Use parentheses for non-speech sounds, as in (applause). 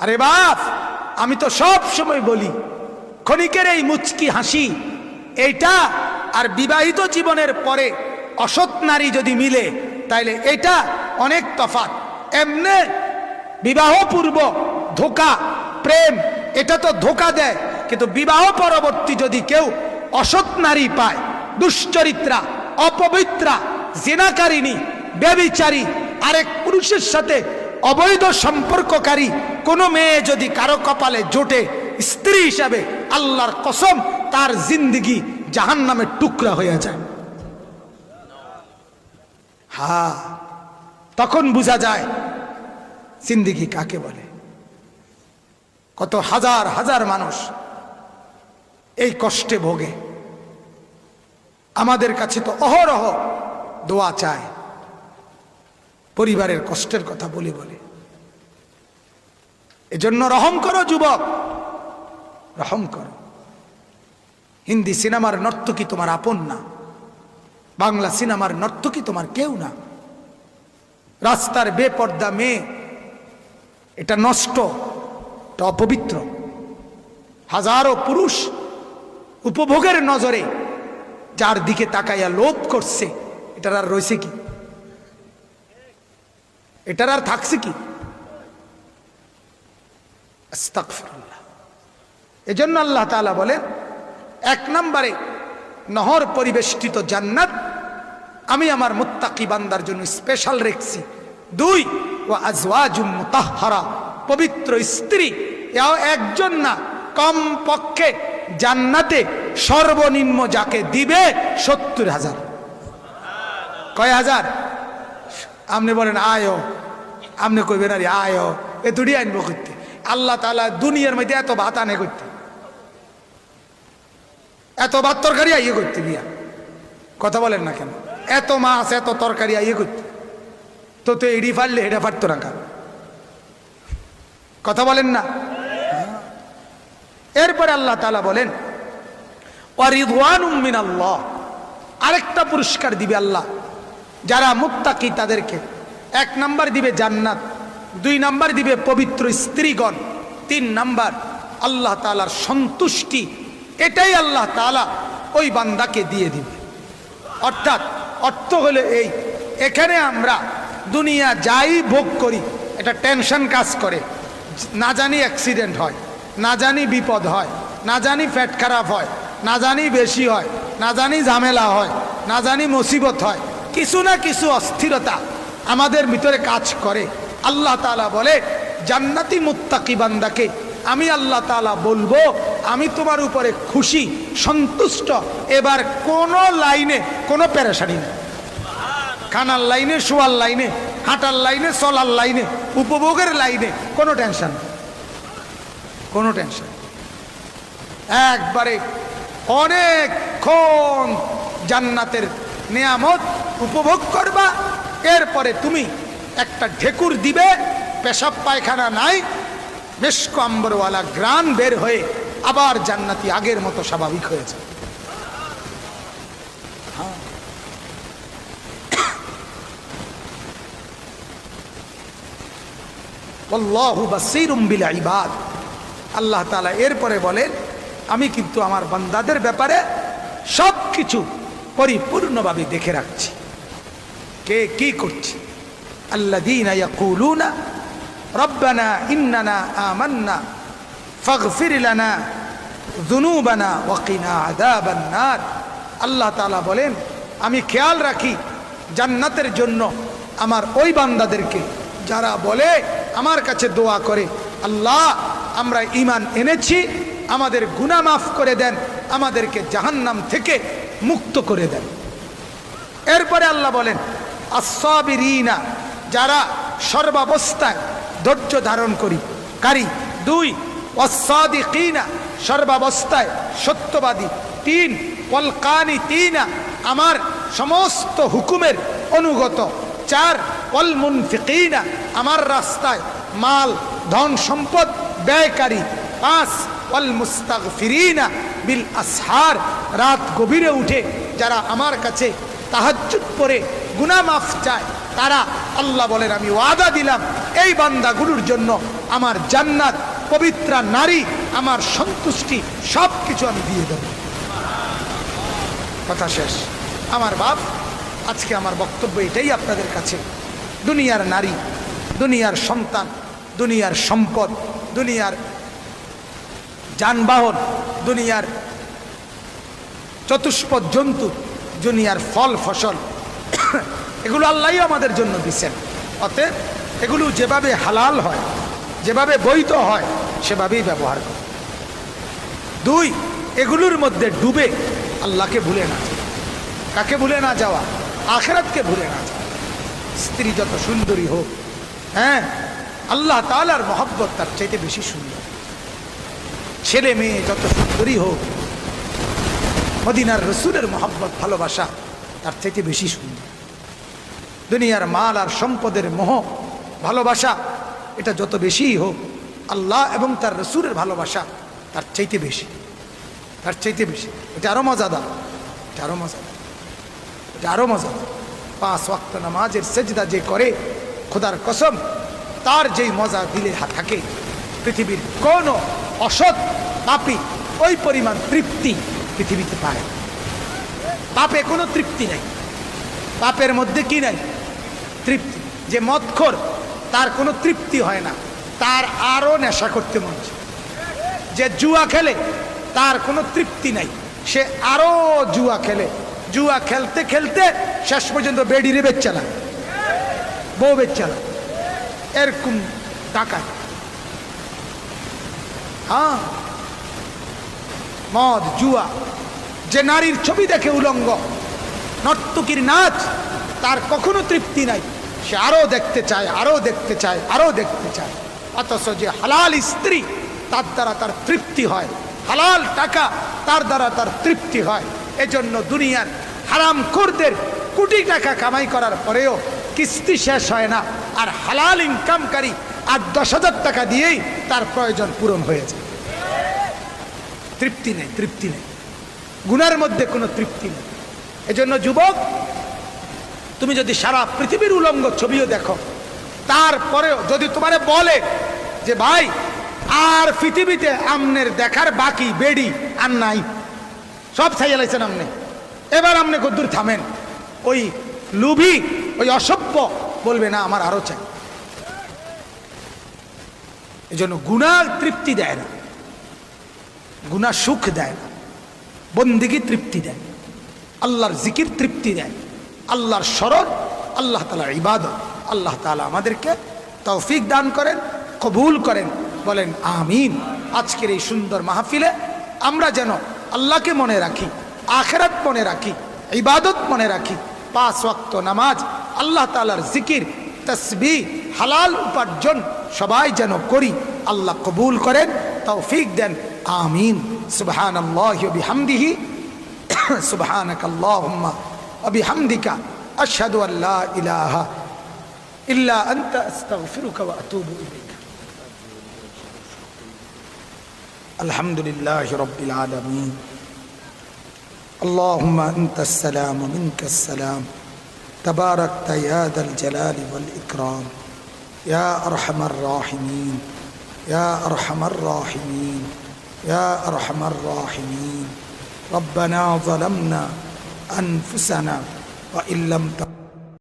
আরে বাপ, আমি তো সব সময় বলি, ক্ষণিকের এই মুচকি হাসি, এইটা আর বিবাহিত জীবনের পরে অসৎ নারী যদি মিলে, তাইলে এটা অনেক তফাৎ। এমনে বিবাহ পূর্ব ধোকা, প্রেম, এটা তো ধোকা দেয়, কিন্তু বিবাহ পরবর্তী যদি কেউ অসৎ নারী পায়, দুশ্চরিত্রা, অপবিত্রা জেনাকারিনী ব্যবিচারী আরেক পুরুষের সাথে অবৈধ সম্পর্ককারী কোনো মেয়ে যদি কারও কপালে জোটে, স্ত্রী হিসাবে আল্লাহর কসম তার জিন্দিগি জাহান নামের টুকরা হয়ে যায়। হা তখন বোঝা যায় জিন্দিগি কাকে বলে। কত হাজার হাজার মানুষ এই কষ্টে ভোগে। আমাদের কাছে তো অহরহ দোয়া চায়। পরিবারের কষ্টের কথা বলি বলে। এজন্য রহম করো যুবক। রহম করো। হিন্দি সিনেমার নর্তকী তোমার আপন না। বাংলা সিনেমার নর্তকী তোমার কেউ না। রাস্তার বেপর্দা মেয়ে। এটা নষ্ট, এটা অপবিত্র। হাজারো পুরুষ উপভোগের নজরে, যার দিকে তাকাইয়া লোভ করছে, এটার আর রয়েছে কি? এটার আর থাকছে কি? এজন্য আল্লাহ তালা বলেন, এক নম্বরে নহর পরিবেষ্টিত জান্নাত আমি আমার মুত্তাকি বান্দার জন্য স্পেশাল রেখছি। দুই ও আজওয়াজুম পবিত্র স্ত্রী, এও একজন না কম পক্ষে জান্নাতে সর্বনিম্ন যাকে দিবে সত্তর হাজার। কয় হাজার? আপনি বলেন, আয়। আপনি কইবেন, আরে আয়, এ দুটি আনব করতে। আল্লাহ তালা দুনিয়ার মধ্যে এত ভাত আনে করতে। এত ভাত তরকারি আইয়ে করতে বিয়া। কথা বলেন না কেন? এত মাছ, এত তরকারি আইয়ে করতে। তো তো এড়ি ফাড়লে এটা ফাটতো না কেন কথা বলেন না? এরপরে আল্লাহ তালা বলেন ওয়ারিদওয়ান উম্মিন আল্লাহ আরেকটা পুরস্কার দিবে আল্লাহ, যারা মুত্তাকি তাদেরকে। এক নাম্বার দিবে জান্নাত, দুই নাম্বার দিবে পবিত্র স্ত্রীগণ, তিন নাম্বার আল্লাহ তালার সন্তুষ্টি, এটাই আল্লাহ তালা ওই বান্দাকে দিয়ে দিবে। অর্থাৎ অর্থ হলো এই, এখানে আমরা দুনিয়া যাই ভোগ করি, এটা টেনশন কাজ করে, না জানি অ্যাক্সিডেন্ট হয়, না জানি বিপদ হয়, না জানি ফ্যাট খারাপ হয়, না জানি বেশি হয়, না জানি ঝামেলা হয়, না জানি মুসিবত হয়, কিছু না কিছু অস্থিরতা আমাদের ভিতরে কাজ করে। আল্লাহ তালা বলে, জান্নাতি মুত্তাকি বান্দাকে আমি আল্লাহ তালা বলব, আমি তোমার উপরে খুশি, সন্তুষ্ট। এবার কোনো লাইনে কোনো প্যারাসানি নেই। খানার লাইনে, শোয়ার লাইনে, হাঁটার লাইনে, চলার লাইনে, উপভোগের লাইনে কোনো টেনশন। কোনো টেনশন একবারে অনেকক্ষণ জান্নাতের নিয়ামত উপভোগ করবা এরপরে তুমি একটা ঢেকুর দিবে, পেশাব পায়খানা নাই, মেশক আম্বরওয়ালা গ্রান বের হয়ে আবার জান্নাতি আগের মতো স্বাভাবিক হয়েছে ইবাদ। আল্লাহ তাআলা এরপরে বলেন, আমি কিন্তু আমার বান্দাদের ব্যাপারে সব কিছু পরিপূর্ণভাবে দেখে রাখছি। কে, কি করছে? ইন্নানা আমান্না আল্লাহ তাআলা বলেন, আমি খেয়াল রাখি, জান্নাতের জন্য আমার ওই বান্দাদেরকে, যারা বলে আমার কাছে দোয়া করে, আল্লাহ, আমরা ইমান এনেছি, আমাদের গুনাহ মাফ করে দেন, আমাদেরকে জাহান্নাম থেকে মুক্ত করে দেন। এরপরে আল্লাহ বলেন আসাবিরিনা যারা সর্বাবস্থায় ধৈর্য ধারণ করি, কারি। দুই অসাদিকিনা সর্বাবস্থায় সত্যবাদী। তিন পলকানি তিনা আমার সমস্ত হুকুমের অনুগত। চার পল মুনফিকিনা আমার রাস্তায় মাল, ধন, সম্পদ ব্যয়কারী। পাঁচ ওয়াল মুস্তাগফিরিনা বিল আসহার রাত গভীরে উঠে যারা আমার কাছে তাহাজ্জুদ পরে গুনাহ মাফ চায়। তারা, আল্লাহ বলেন, আমি ওয়াদা দিলাম, এই বান্দাগুলোর জন্য আমার জান্নাত, পবিত্রা নারী, আমার সন্তুষ্টি সব কিছু আমি দিয়ে দেব। কথা শেষ। আমার বাপ, আজকে আমার বক্তব্য এটাই আপনাদের কাছে। দুনিয়ার নারী, দুনিয়ার সন্তান, দুনিয়ার সম্পদ, দুনিয়ার যানবাহন, দুনিয়ার চতুষ্পদ জন্তু, দুনিয়ার ফল ফসল এগুলো আল্লাহই আমাদের জন্য দিচ্ছেন অতএব এগুলো যেভাবে হালাল হয়, যেভাবে বৈধ হয়, সেভাবেই ব্যবহার করে দুই, এগুলোর মধ্যে ডুবে আল্লাহকে ভুলে না। কাকে ভুলে না যাওয়া? আখেরাতকে ভুলে না যাওয়া। স্ত্রী যত সুন্দরী হোক হ্যাঁ আল্লাহ তালার মহব্বত তার চাইতে বেশি সুন্দর। ছেলে মেয়ে যত সুন্দরী হোক, মদিনার রসুলের মহব্বত, ভালোবাসা তার চাইতে বেশি সুন্দর। দুনিয়ার মাল আর সম্পদের মোহ, ভালোবাসা, এটা যত বেশিই হোক, আল্লাহ এবং তার রসুলের ভালোবাসা তার চাইতে বেশি। তার চাইতে বেশি। এটা আরও মজাদার। এটা আরও মজাদার। এটা আরও মজাদার। পাঁচ ওয়াক্ত নামাজের সেজদা যে করে, খোদার কসম, তার যেই মজা দিলে থাকে, পৃথিবীর কোনো অসৎ পাপি ওই পরিমাণ তৃপ্তি পৃথিবীতে পায় পাপে কোনো তৃপ্তি নাই। পাপের মধ্যে কি নাই? তৃপ্তি। যে মদখোর তার কোনো তৃপ্তি হয় না। তার আরও নেশা করতে মন যে জুয়া খেলে, তার কোনো তৃপ্তি নাই। সে আরও জুয়া খেলে। জুয়া খেলতে খেলতে শেষ পর্যন্ত বেডিরে বেচালা বউ বেচালা এরকম টাকা হ্যাঁ। মদ, জুয়া, যে নারীর ছবি দেখে উলঙ্গ, নর্তকীর নাচ, তার কখনো তৃপ্তি নাই। সে আরও দেখতে চায়, আরও দেখতে চায়, আরও দেখতে চায়। অথচ যে হালাল স্ত্রী, তার দ্বারা তার তৃপ্তি হয়। হালাল টাকা, তার দ্বারা তার তৃপ্তি হয়। এজন্য দুনিয়ার হারাম খুরদের কোটি টাকা কামাই করার পরেও কিস্তি শেষ হয় না। আর হালাল ইনকামকারী আর দশ হাজার টাকা দিয়েই তার প্রয়োজন পূরণ হয়ে যায়। তৃপ্তি নেই তৃপ্তি নেই। গুনার মধ্যে কোনো তৃপ্তি নেই। এজন্য যুবক তুমি যদি সারা পৃথিবীর উলঙ্গ ছবিও দেখো, তারপরেও যদি তোমারে বলে যে, ভাই, আর পৃথিবীতে আমনের দেখার বাকি বেডি আর নাই, সব ছাইয়ালাইছেন আমনে। এবার আমনে কদ্দুর থামেন। ওই লুভি, ওই অসভ্য বলবে, না, আমার আরও চাই। এই জন্য গুণা তৃপ্তি দেয় না। গুণা সুখ দেয় না। বন্দিগি তৃপ্তি দেয় আল্লাহর জিকির তৃপ্তি দেয় আল্লাহর স্মরণ, আল্লাহ তালা ইবাদত, আল্লাহ তালা আমাদেরকে তৌফিক দান করেন, কবুল করেন, বলেন আমিন। আজকের এই সুন্দর মাহফিলে আমরা যেন আল্লাহকে মনে রাখি, আখেরাত মনে রাখি, ইবাদত মনে রাখি, পাঁচ ওয়াক্ত নামাজ, আল্লাহ তালার জিকির তসবি হালাল উপার্জন সবাই যেন করি, আল্লাহ কবুল করেন, তৌফিক দেন, আমিন। সুবহান আল্লাহ বিহামদিহি। (coughs) সুবহানাক وبحمدك أشهد أن لا إله إلا أنت أستغفرك وأتوب إليك. الحمد لله رب العالمين. اللهم أنت السلام ومنك السلام. تباركت يا ذا الجلال والإكرام. يا أرحم الراحمين. يا أرحم الراحمين. يا أرحم الراحمين. ربنا ظلمنا أنفسنا وإن لم تغفر